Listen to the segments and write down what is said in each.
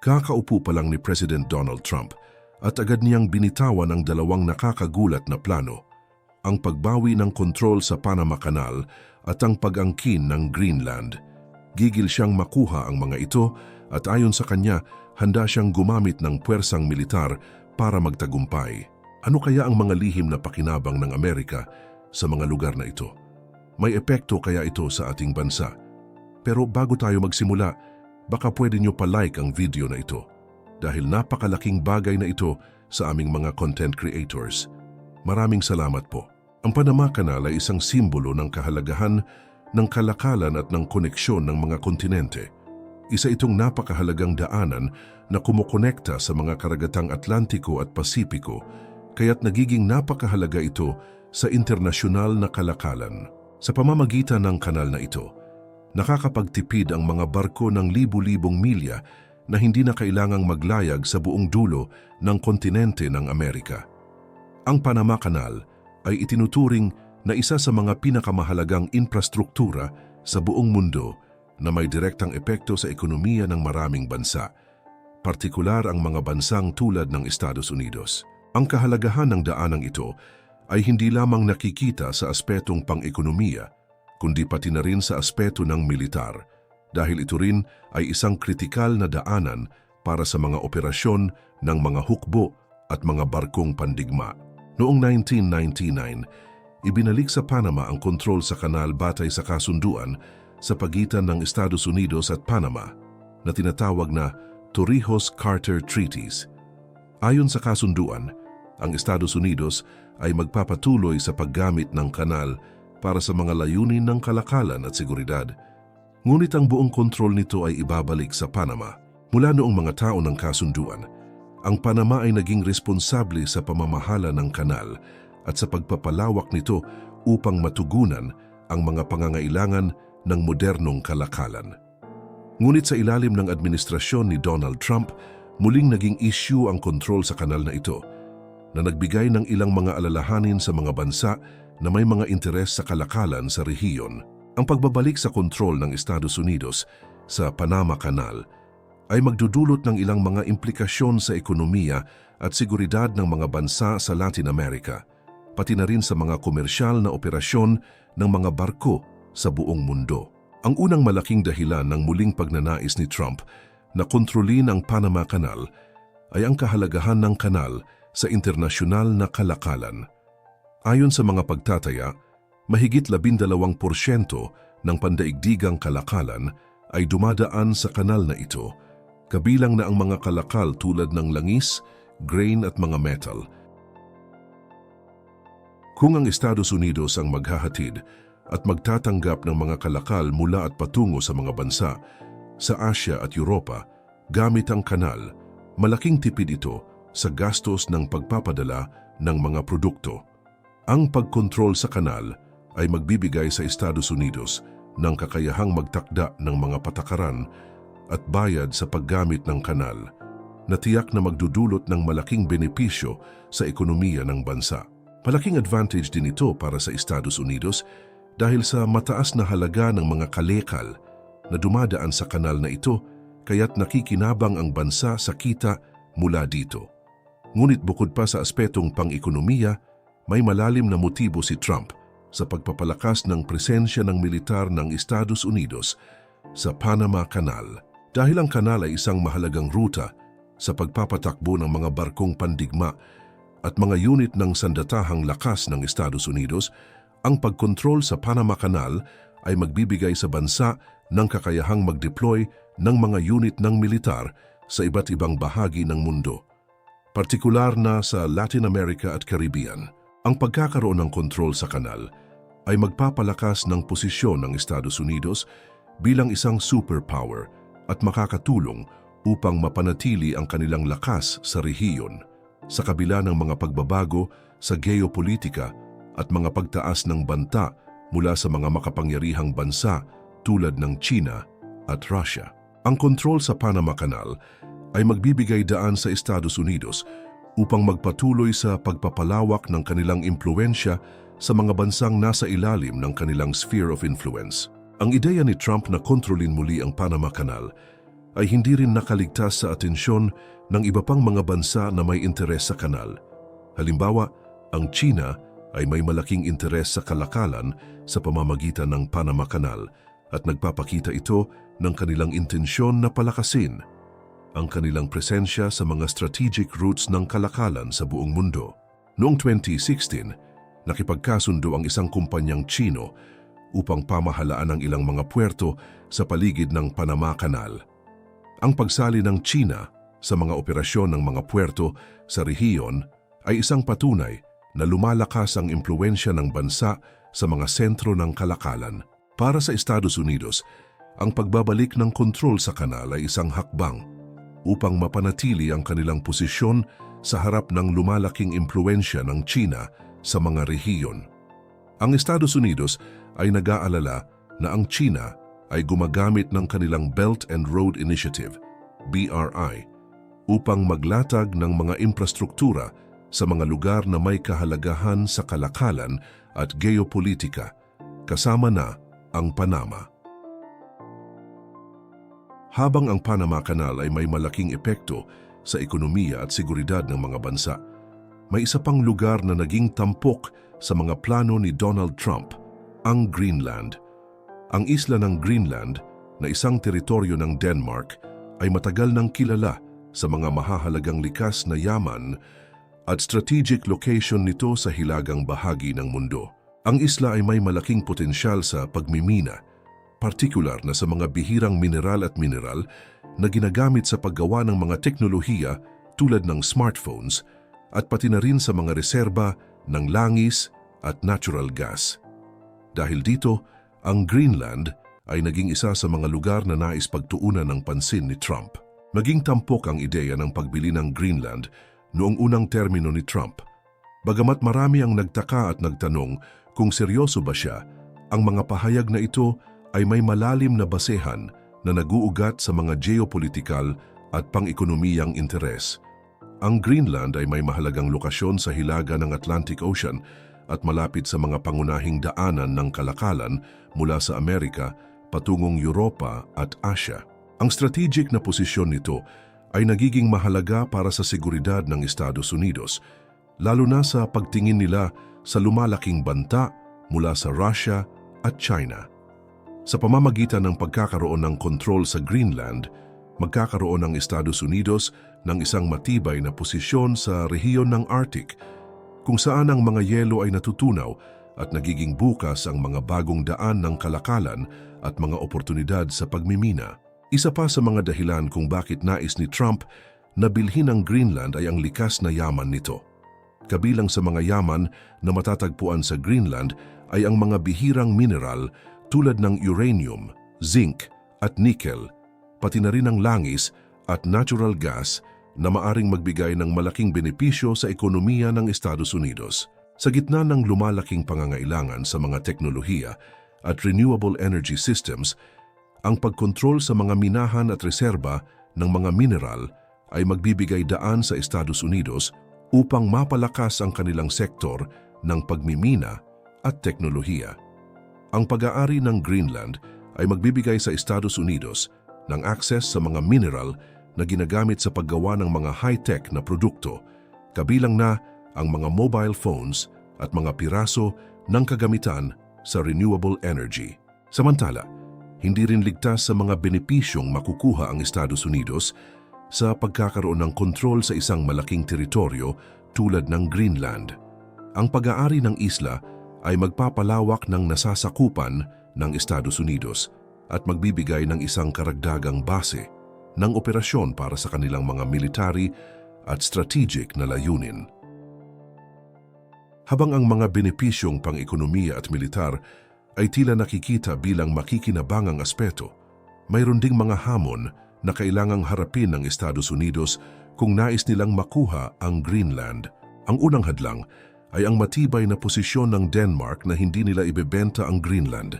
Kakaupo pa lang ni President Donald Trump at agad niyang binitawan ang dalawang nakakagulat na plano, ang pagbawi ng kontrol sa Panama Canal at ang pag-angkin ng Greenland. Gigil siyang makuha ang mga ito at ayon sa kanya, handa siyang gumamit ng puwersang militar para magtagumpay. Ano kaya ang mga lihim na pakinabang ng Amerika sa mga lugar na ito? May epekto kaya ito sa ating bansa? Pero bago tayo magsimula, baka pwede nyo pa-like ang video na ito dahil napakalaking bagay na ito sa aming mga content creators. Maraming salamat po. Ang Panama Canal ay isang simbolo ng kahalagahan ng kalakalan at ng koneksyon ng mga kontinente. Isa itong napakahalagang daanan na kumukonekta sa mga karagatang Atlantiko at Pasipiko, kaya't nagiging napakahalaga ito sa internasyonal na kalakalan. Sa pamamagitan ng kanal na ito, nakakapagtipid ang mga barko ng libu-libong milya na hindi na kailangang maglayag sa buong dulo ng kontinente ng Amerika. Ang Panama Canal ay itinuturing na isa sa mga pinakamahalagang infrastruktura sa buong mundo na may direktang epekto sa ekonomiya ng maraming bansa, partikular ang mga bansang tulad ng Estados Unidos. Ang kahalagahan ng daanang ito ay hindi lamang nakikita sa aspetong pang-ekonomiya, kundi pati na rin sa aspeto ng militar, dahil ito rin ay isang kritikal na daanan para sa mga operasyon ng mga hukbo at mga barkong pandigma. Noong 1999, ibinalik sa Panama ang kontrol sa kanal batay sa kasunduan sa pagitan ng Estados Unidos at Panama na tinatawag na Torrijos-Carter Treaties. Ayon sa kasunduan, ang Estados Unidos ay magpapatuloy sa paggamit ng kanal para sa mga layunin ng kalakalan at seguridad. Ngunit ang buong kontrol nito ay ibabalik sa Panama. Mula noong mga tao ng kasunduan, ang Panama ay naging responsable sa pamamahala ng kanal at sa pagpapalawak nito upang matugunan ang mga pangangailangan ng modernong kalakalan. Ngunit sa ilalim ng administrasyon ni Donald Trump, muling naging issue ang kontrol sa kanal na ito na nagbigay ng ilang mga alalahanin sa mga bansa na may mga interes sa kalakalan sa rehiyon. Ang pagbabalik sa kontrol ng Estados Unidos sa Panama Canal ay magdudulot ng ilang mga implikasyon sa ekonomiya at seguridad ng mga bansa sa Latin America, pati na rin sa mga komersyal na operasyon ng mga barko sa buong mundo. Ang unang malaking dahilan ng muling pagnanais ni Trump na kontrolin ang Panama Canal ay ang kahalagahan ng kanal sa internasyonal na kalakalan. Ayon sa mga pagtataya, mahigit 12% ng pandaigdigang kalakalan ay dumadaan sa kanal na ito, kabilang na ang mga kalakal tulad ng langis, grain at mga metal. Kung ang Estados Unidos ang maghahatid at magtatanggap ng mga kalakal mula at patungo sa mga bansa sa Asia at Europa gamit ang kanal, malaking tipid ito sa gastos ng pagpapadala ng mga produkto. Ang pagkontrol sa kanal ay magbibigay sa Estados Unidos ng kakayahang magtakda ng mga patakaran at bayad sa paggamit ng kanal na tiyak na magdudulot ng malaking benepisyo sa ekonomiya ng bansa. Malaking advantage din ito para sa Estados Unidos dahil sa mataas na halaga ng mga kalekal na dumadaan sa kanal na ito kaya't nakikinabang ang bansa sa kita mula dito. Ngunit bukod pa sa aspetong pang-ekonomiya, may malalim na motibo si Trump sa pagpapalakas ng presensya ng militar ng Estados Unidos sa Panama Canal dahil ang kanal ay isang mahalagang ruta sa pagpapatakbo ng mga barkong pandigma at mga unit ng sandatahang lakas ng Estados Unidos, ang pagkontrol sa Panama Canal ay magbibigay sa bansa ng kakayahang mag-deploy ng mga unit ng militar sa iba't ibang bahagi ng mundo, partikular na sa Latin America at Caribbean. Ang pagkakaroon ng kontrol sa kanal ay magpapalakas ng posisyon ng Estados Unidos bilang isang superpower at makakatulong upang mapanatili ang kanilang lakas sa rehiyon sa kabila ng mga pagbabago sa geopolitika at mga pagtaas ng banta mula sa mga makapangyarihang bansa tulad ng China at Russia. Ang kontrol sa Panama Canal ay magbibigay daan sa Estados Unidos upang magpatuloy sa pagpapalawak ng kanilang impluensya sa mga bansang nasa ilalim ng kanilang sphere of influence. Ang ideya ni Trump na kontrolin muli ang Panama Canal ay hindi rin nakaligtas sa atensyon ng iba pang mga bansa na may interes sa kanal. Halimbawa, ang China ay may malaking interes sa kalakalan sa pamamagitan ng Panama Canal at nagpapakita ito ng kanilang intensyon na palakasin ang kanilang presensya sa mga strategic routes ng kalakalan sa buong mundo. Noong 2016, nakipagkasundo ang isang kumpanyang Chino upang pamahalaan ang ilang mga puerto sa paligid ng Panama Canal. Ang pagsali ng China sa mga operasyon ng mga puerto sa rehiyon ay isang patunay na lumalakas ang impluensya ng bansa sa mga sentro ng kalakalan. Para sa Estados Unidos, ang pagbabalik ng kontrol sa kanal ay isang hakbang upang mapanatili ang kanilang posisyon sa harap ng lumalaking impluensya ng China sa mga rehiyon. Ang Estados Unidos ay nag-aalala na ang China ay gumagamit ng kanilang Belt and Road Initiative, BRI, upang maglatag ng mga infrastruktura sa mga lugar na may kahalagahan sa kalakalan at geopolitika, kasama na ang Panama. Habang ang Panama Canal ay may malaking epekto sa ekonomiya at seguridad ng mga bansa, may isa pang lugar na naging tampok sa mga plano ni Donald Trump, ang Greenland. Ang isla ng Greenland, na isang teritoryo ng Denmark, ay matagal nang kilala sa mga mahahalagang likas na yaman at strategic location nito sa hilagang bahagi ng mundo. Ang isla ay may malaking potensyal sa pagmimina, partikular na sa mga bihirang mineral at mineral na ginagamit sa paggawa ng mga teknolohiya tulad ng smartphones at pati na rin sa mga reserba ng langis at natural gas. Dahil dito, ang Greenland ay naging isa sa mga lugar na nais pagtuunan ng pansin ni Trump. Maging tampok ang ideya ng pagbili ng Greenland noong unang termino ni Trump. Bagamat marami ang nagtaka at nagtanong kung seryoso ba siya, ang mga pahayag na ito ay may malalim na basehan na naguugat sa mga geopolitikal at pang-ekonomiyang interes. Ang Greenland ay may mahalagang lokasyon sa hilaga ng Atlantic Ocean at malapit sa mga pangunahing daanan ng kalakalan mula sa Amerika patungong Europa at Asia. Ang strategic na posisyon nito ay nagiging mahalaga para sa seguridad ng Estados Unidos, lalo na sa pagtingin nila sa lumalaking banta mula sa Russia at China. Sa pamamagitan ng pagkakaroon ng kontrol sa Greenland, magkakaroon ng Estados Unidos ng isang matibay na posisyon sa rehiyon ng Arctic, kung saan ang mga yelo ay natutunaw at nagiging bukas ang mga bagong daan ng kalakalan at mga oportunidad sa pagmimina. Isa pa sa mga dahilan kung bakit nais ni Trump na bilhin ang Greenland ay ang likas na yaman nito. Kabilang sa mga yaman na matatagpuan sa Greenland ay ang mga bihirang mineral tulad ng uranium, zinc at nickel, pati na rin ang langis at natural gas na maaring magbigay ng malaking benepisyo sa ekonomiya ng Estados Unidos. Sa gitna ng lumalaking pangangailangan sa mga teknolohiya at renewable energy systems, ang pagkontrol sa mga minahan at reserba ng mga mineral ay magbibigay daan sa Estados Unidos upang mapalakas ang kanilang sektor ng pagmimina at teknolohiya. Ang pag-aari ng Greenland ay magbibigay sa Estados Unidos ng access sa mga mineral na ginagamit sa paggawa ng mga high-tech na produkto, kabilang na ang mga mobile phones at mga piraso ng kagamitan sa renewable energy. Samantala, hindi rin ligtas sa mga benepisyong makukuha ang Estados Unidos sa pagkakaroon ng kontrol sa isang malaking teritoryo tulad ng Greenland. Ang pag-aari ng isla ay magpapalawak ng nasasakupan ng Estados Unidos at magbibigay ng isang karagdagang base ng operasyon para sa kanilang mga military at strategic na layunin. Habang ang mga benepisyong pang-ekonomiya at militar ay tila nakikita bilang makikinabangang aspeto, mayroon ding mga hamon na kailangang harapin ng Estados Unidos kung nais nilang makuha ang Greenland. Ang unang hadlang ay ang matibay na posisyon ng Denmark na hindi nila ibebenta ang Greenland.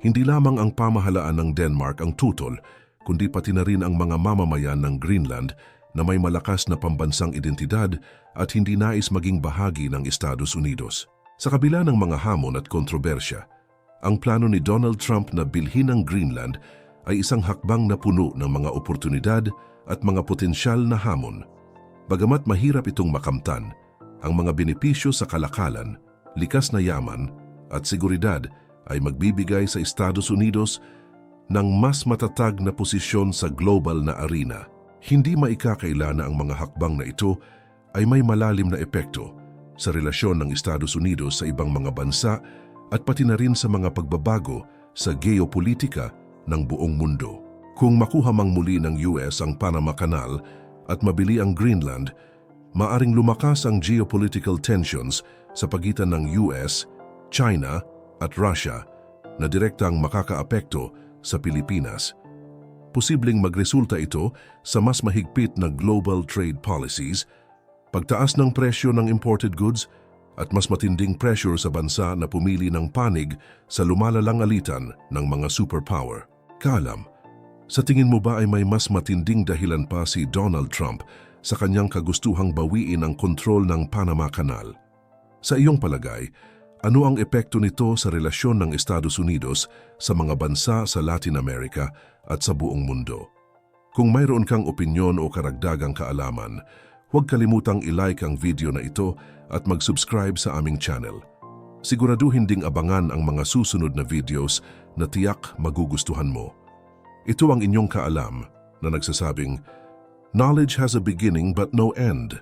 Hindi lamang ang pamahalaan ng Denmark ang tutol, kundi pati na rin ang mga mamamayan ng Greenland na may malakas na pambansang identidad at hindi nais maging bahagi ng Estados Unidos. Sa kabila ng mga hamon at kontrobersya, ang plano ni Donald Trump na bilhin ang Greenland ay isang hakbang na puno ng mga oportunidad at mga potensyal na hamon. Bagamat mahirap itong makamtan, ang mga benepisyo sa kalakalan, likas na yaman at seguridad ay magbibigay sa Estados Unidos ng mas matatag na posisyon sa global na arena. Hindi maikakaila na ang mga hakbang na ito ay may malalim na epekto sa relasyon ng Estados Unidos sa ibang mga bansa at pati na rin sa mga pagbabago sa geopolitika ng buong mundo. Kung makuha mang muli ng US ang Panama Canal at mabili ang Greenland, maaring lumakas ang geopolitical tensions sa pagitan ng US, China at Russia na direktang makakaapekto sa Pilipinas. Posibleng magresulta ito sa mas mahigpit na global trade policies, pagtaas ng presyo ng imported goods at mas matinding pressure sa bansa na pumili ng panig sa lumalalang alitan ng mga superpower. Kaalam, sa tingin mo ba ay may mas matinding dahilan pa si Donald Trump sa kanyang kagustuhang bawiin ang kontrol ng Panama Canal? Sa iyong palagay, ano ang epekto nito sa relasyon ng Estados Unidos sa mga bansa sa Latin America at sa buong mundo? Kung mayroon kang opinyon o karagdagang kaalaman, huwag kalimutang ilike ang video na ito at mag-subscribe sa aming channel. Siguraduhin ding abangan ang mga susunod na videos na tiyak magugustuhan mo. Ito ang inyong kaalam na nagsasabing, Knowledge has a beginning but no end.